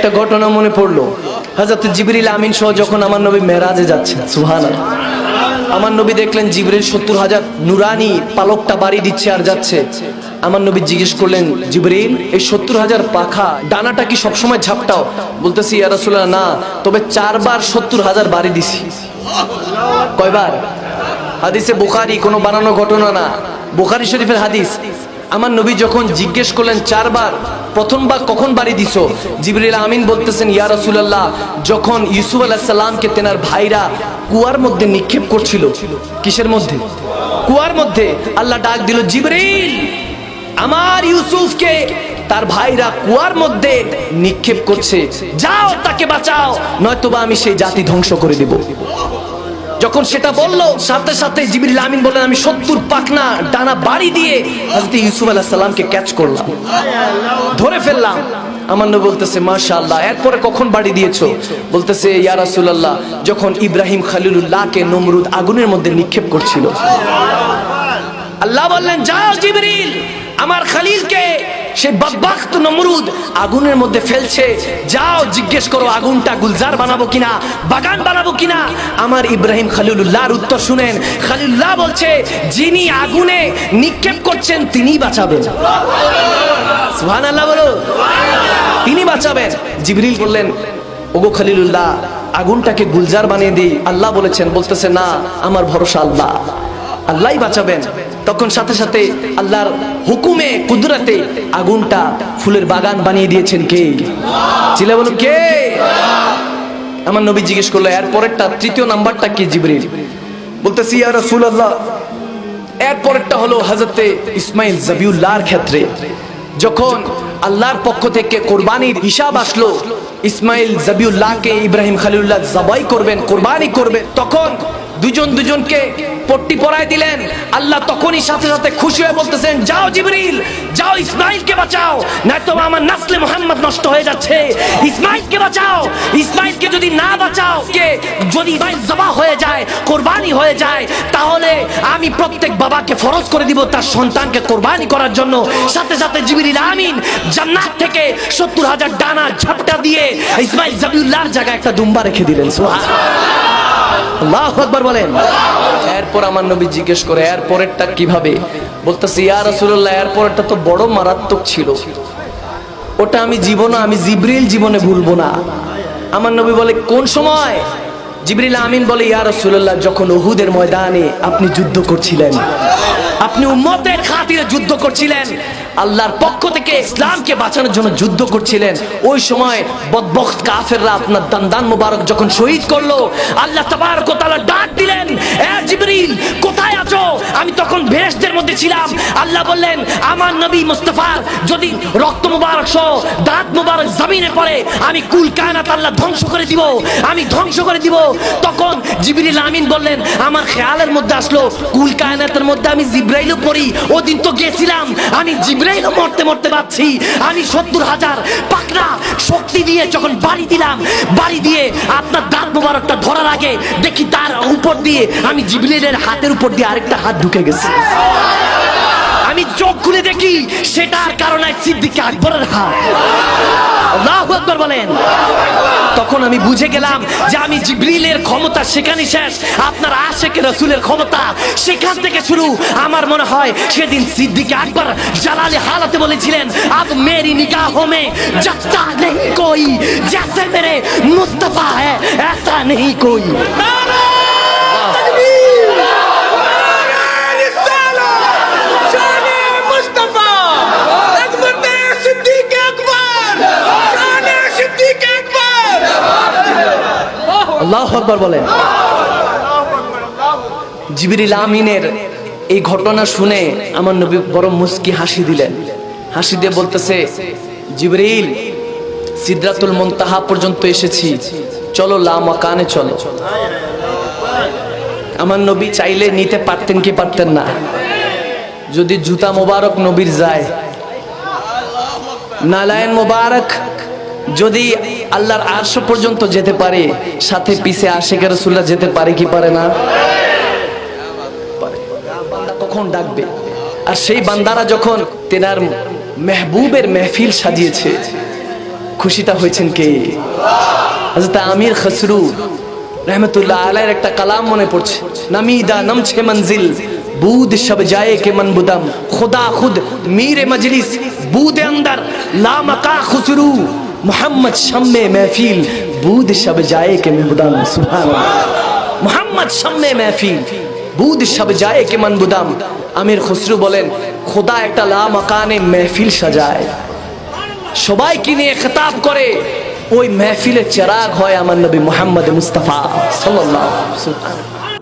একটা ঘটনা মনে পড়ল। হাজরত জিবরিল আমিন সহ যখন আমার নবী মেরাজে যাচ্ছে সুহান আমার নবী দেখলেন জিবরিল সত্তর হাজার নুরানি পালকটা বাড়ি দিচ্ছে আর যাচ্ছে। আমার নবী জিজ্ঞেস করলেন, জিবরিল, এই সত্তর হাজার পাখা, ডানাটা কি সবসময় ঝাপটাও? বলতেছি, ইয়া রাসূলুল্লাহ, না, তবে চারবার সত্তর হাজার বাড়ি দিছি। কয়বার? হাদিসে বুখারি কোনো বানানো ঘটনা না। বুখারি শরীফের হাদিস আমার নবী যখন জিজ্ঞেস করলেন, চারবার? প্রথমবার কখন বাড়ি দিস জিবরিল আমিন বলতেছেন, ইয়া রাসূলুল্লাহ। যখন ইউসুফ আলাইহিস সালামকে তেনার ভাইরা কুয়ার মধ্যে নিক্ষেপ করছিল, কিসের মধ্যে? কুয়ার মধ্যে। আল্লাহ ডাক দিল, জিবরিল, আমার ইউসুফকে তার ভাইরা কুয়ার মধ্যে নিক্ষেপ করছে। যাও, তাকে বাঁচাও, নয়তোবা আমি সেই জাতি ধ্বংস করে দেব। যখন সেটা বলল, সাথে সাথে জিবির আমিন বললেন, আমি সত্তর পাকনা ডানা বাড়ি দিয়ে হযরত ইউসুফ আলাইহিস সালামকে ক্যাচ করলাম। ধরে ফেললাম। আমার বলতেছে, মাশাআল্লাহ, এরপরে কখন বাড়ি দিয়েছ? বলতেছে, ইয়া রাসূলুল্লাহ, যখন ইব্রাহিম খলিলুল্লাহকে নমরুদ আগুনের মধ্যে নিক্ষেপ করছিল। আল্লাহ বললেন, যাও জিবরিল, আমার খালিলকে সে বাব্বাক্ত নমরুদ আগুনের মধ্যে ফেলছে। যাও, জিজ্ঞেস করো, আগুনটা গুলজার বানাবো কিনা, বাগান বানাবো কিনা? আমার ইব্রাহিম খালিলুল্লাহর উত্তর শুনেন। খালিলুল্লাহ বলছে, যিনি আগুনে নিক্ষেপ করছেন তিনিই বাঁচাবেন। সুবহানাল্লাহ বলো। তিনি বাঁচাবেন। জিবরিল বললেন, ওগো খালিলুল্লাহ, আগুনটাকে গুলজার বানিয়ে দিই। আল্লাহ বলেছেন, বলতেছে, না, আমার ভরসা আল্লাহ। আল্লাহই বাঁচাবেন। তখন সাথে সাথে আল্লাহর হুকুমে, কুদরতে আগুনটা ফুলের বাগান বানিয়ে দিয়েছেন কে? চিলে বলো কে? আমার নবী জিজ্ঞেস করল এর পরেরটা তৃতীয় নাম্বারটা কি, জিবরিল? বলতেছি, ইয়া রাসূলুল্লাহ এর পরেরটা হলো হযরতে ইসমাইল জাবিউল্লাহর ক্ষেত্রে। যখন আল্লাহর পক্ষ থেকে কোরবানির হিসাব আসলো, ইসমাইল জাবিউল্লাহকে ইব্রাহিম খালিউল্লাহ জবাই করবেন, কোরবানি করবেন, তখন দুজন দুজনকে পট্টি পরায় দিলেন। আল্লাহ তখনই সাথে সাথে খুশি হয়ে বলতেছেন, যাও জিবরিল, যাও ইসমাইলকে বাঁচাও। নয়তো আমার নাসলে মোহাম্মদ নষ্ট হয়ে যাচ্ছে। ইসমাইলকে বাঁচাও। ইসমাইলকে যদি না বাঁচাও, কে যদি ইসমাইল জবা হয়ে যায়, কোরবানি হয়ে যায়, তাহলে আমি প্রত্যেক বাবাকে ফরজ করে দিব তার সন্তানকে কোরবানি করার জন্য। সাথে সাথে জিবরিল আমিন জান্নাত থেকে সত্তর হাজার ডানা ঝাপটা দিয়ে ইসমাইল জাবিউল্লাহর জায়গায় একটা দুম্বা রেখে দিলেন। সুবহান আল্লাহ আকবার বলেন। এরপর আমার নবী জিজ্ঞেস করে এর পরেরটা কীভাবে? বলতেছি, ইয়া রাসূলুল্লাহ এর পরেরটা তো বড় মারাত্মক ছিল। ওটা আমি জীবনে, আমি জিবরিল জীবনে ভুলবো না। আমার নবী বলে, কোন সময়? জিবরিল আমিন বলে, ইয়া রাসূলুল্লাহ, যখন উহুদের ময়দানে আপনি যুদ্ধ করছিলেন, আপনি উম্মতের খাতিরে যুদ্ধ করছিলেন আল্লাহর পক্ষ থেকে ইসলামকে বাঁচানোর জন্য যুদ্ধ করছিলেন। ওই সময় বদবখত কাফেররা আপনার দান্দান মুবারক যখন শহীদ করল, আল্লাহ তাবারক তাআলা ডাক দিলেন, এ জিবরিল, কোথায় আছো? আমি তখন ভেরেশদের মধ্যে ছিলাম। আল্লাহ বললেন, আমার নবী মুস্তাফার যদি রক্ত মুবারক সহ দাঁত মুবারক জমিনে পড়ে, আমি কুল কায়নাত আল্লাহ ধ্বংস করে দিব, আমি ধ্বংস করে দিব। তখন জিবরিল আমিন বললেন, আমার খেয়ালের মধ্যে আসলো, কুল কায়নাতের মধ্যে আমি জিব্রাইলও পড়ি, ওদিন তো গেছিলাম, আমি জিব্রাইলও মরতে মরতে পাচ্ছি আমি সত্তর হাজার পাকড়া শক্তি দিয়ে যখন বাড়ি দিলাম, বাড়ি দিয়ে আপনার দাঁত মোবারকটা ধরার আগে দেখি তার উপর দিয়ে আমি জিবলিনের হাতের উপর দিয়ে আরেকটা হাত ঢুকে গেছি। আমি চোখ খুলে দেখি সেটার কারণে সিদ্দিকে আকবরের হাত আল্লাহু আকবার বলেন তখন আমি বুঝে গেলাম যে আমি জিবরিলের ক্ষমতা সেখানে শেষ আপনার আশেকে রসুলের ক্ষমতা সেখান থেকে শুরু আমার মনে হয় সেদিন সিদ্দিকে আকবর জালালে হালাতে বলেছিলেন আব মেরি নিগাহোं में जगता नहीं कोई जैसे मेरे मुस्तफा है ऐसा नहीं कोई আল্লাহ আকবর বলেন। জিবরিল আমিনের এই ঘটনা শুনে আমার নবী বড় মুস্কি হাসি দিলেন। হাসি দিয়ে বলতেছে, জিবরিল, সিদ্রাতুল মুনতাহা পর্যন্ত এসেছি। চলো লা মাকানে চলো। আমার নবী চাইলে নিতে পারতেন কি পারতেন না। যদি জুতা মোবারক নবীর যায়, নালায়ন মোবারক যদি আল্লাহর আর্শ পর্যন্ত যেতে পারে, সাথে পিছে আশেখ রসুল্লাহ যেতে পারে কি পারে না? কখন ডাকবে? আর সেই বান্দারা যখন তেনার মেহবুবের মেহফিল সাজিয়েছে, খুশিটা হয়েছেন কে? আমির খসরু রহমতুল্লাহ আলাইয়ের একটা কালাম মনে পড়ছে। নামিদা নামছে মঞ্জিল বুদ সব যায় কে মন বুদাম। খুদা খুদ মীরে মজলিস বুদে অন্দর লা মকা খুসরু। মোহাম্মদ সামনে মেহফিল বুদ সব যায় কে মেহবুদাম সুহান মোহাম্মদ সামনে মেহফিল বুদ সব যায় কে মানবুদাম আমির খসরু বলেন, খোদা একটা লা মকানে মেহফিল সাজায়। সবাইকে নিয়ে খেতাব করে, ওই মেহফিলের চেরাগ হয় আমার নবী মোহাম্মদ মুস্তাফা সাল্লাল্লাহু আলাইহি ওয়াসাল্লাম।